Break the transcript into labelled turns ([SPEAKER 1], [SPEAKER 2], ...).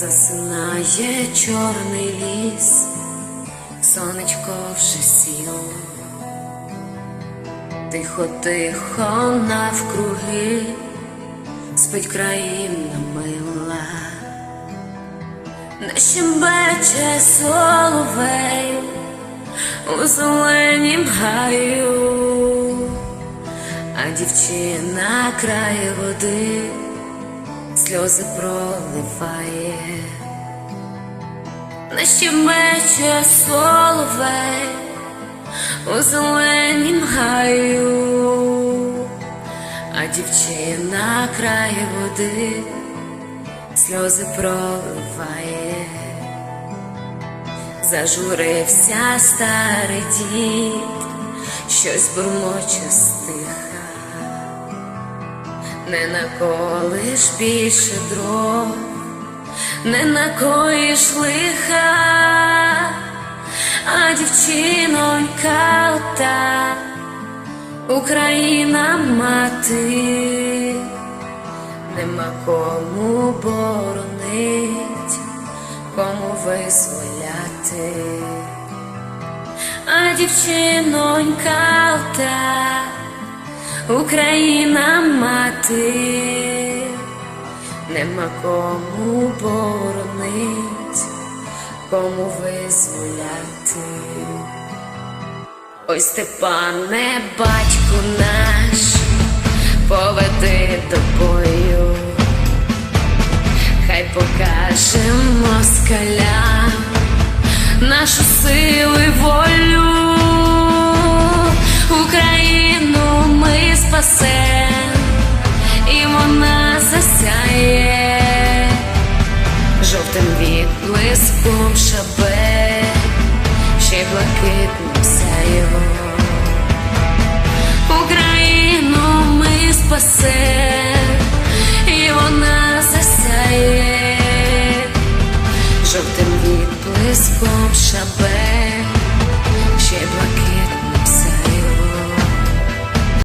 [SPEAKER 1] Засинає чорний ліс, сонечко вже сіло, тихо, тихо навкруги, спить країна мила, не щебече соловей у зеленім гаю, а дівчина край води сльози проливає, не щебече соловей у зеленім гаю, а дівчина край води сльози проливає, зажурився старий дід, щось бурмоче стиха не наколиш більше дров, не накоїш лиха, а дівчинонька ота, Україна мати, нема кому боронить, кому визволяти, а дівчинонька ота. Україна мати, нема кому боронить, кому визволяти. Ой, Степане, батько наш, поведи до бою, хай покажем москалям нашу силу і волю. Спасем, і вона засяє жовтим відблиском шабе, ще й блакитним сяєво. Україну ми спасем, і вона засяє жовтим відблиском шабе,